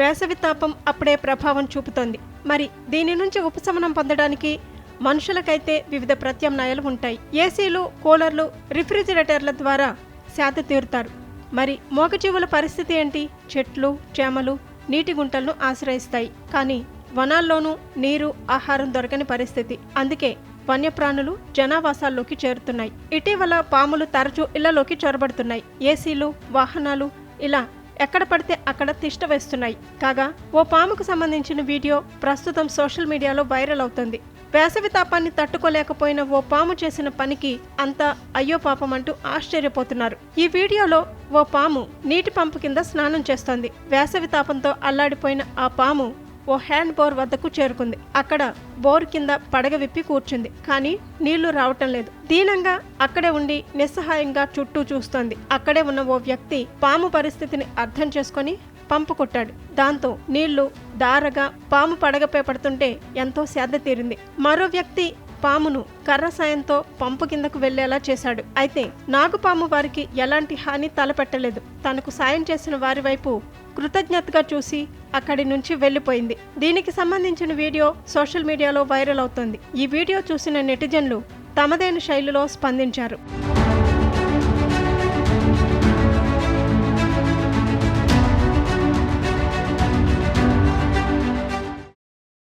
వేసవి తాపం అప్పుడే ప్రభావం చూపుతోంది. మరి దీని నుంచి ఉపశమనం పొందడానికి మనుషులకైతే వివిధ ప్రత్యామ్నాయాలు ఉంటాయి. ఏసీలు కూలర్లు రిఫ్రిజిరేటర్ల ద్వారా శాత తీరుతారు. మరి మూగజీవుల పరిస్థితి ఏంటి? చెట్లు చేమలు నీటి గుంటలను ఆశ్రయిస్తాయి. కానీ వనాల్లోనూ నీరు ఆహారం దొరకని పరిస్థితి. అందుకే వన్యప్రాణులు జనావాసాల్లోకి చేరుతున్నాయి. ఇటీవల పాములు తరచూ ఇళ్ళలోకి చొరబడుతున్నాయి. ఏసీలు వాహనాలు ఇలా ఎక్కడ పడితే అక్కడ తిష్ట వేస్తున్నాయి. కాగా ఓ పాముకు సంబంధించిన వీడియో ప్రస్తుతం సోషల్ మీడియాలో వైరల్ అవుతుంది. వేసవి తాపాన్ని తట్టుకోలేకపోయిన ఓ పాము చేసిన పనికి అంతా అయ్యో పాపం అంటూ ఆశ్చర్యపోతున్నారు. ఈ వీడియోలో ఓ పాము నీటి పంపు కింద స్నానం చేస్తోంది. వేసవి తాపంతో అల్లాడిపోయిన ఆ పాము ఓ హ్యాండ్ బోర్ వద్దకు చేరుకుంది. అక్కడ బోర్ కింద పడగ విప్పి కూర్చుంది. కానీ నీళ్ళు రావటం లేదు. దీనంగా అక్కడే ఉండి నిస్సహాయంగా చుట్టూ చూస్తోంది. అక్కడే ఉన్న ఓ వ్యక్తి పాము పరిస్థితిని అర్థం చేసుకొని పంపు కొట్టాడు. దాంతో నీళ్ళు దారగా పాము పడగపై పడుతుంటే ఎంతో సేద తీరింది. మరో వ్యక్తి పామును కర్ర సాయంతో పంపు కిందకు వెళ్ళేలా చేశాడు. అయితే నాగుపాము వారికి ఎలాంటి హాని తలపెట్టలేదు. తనకు సాయం చేసిన వారి వైపు కృతజ్ఞతగా చూసి అక్కడి నుంచి వెళ్ళిపోయింది. దీనికి సంబంధించిన వీడియో సోషల్ మీడియాలో వైరల్ అవుతోంది. ఈ వీడియో చూసిన నెటిజన్లు తమదైన శైలిలో స్పందించారు.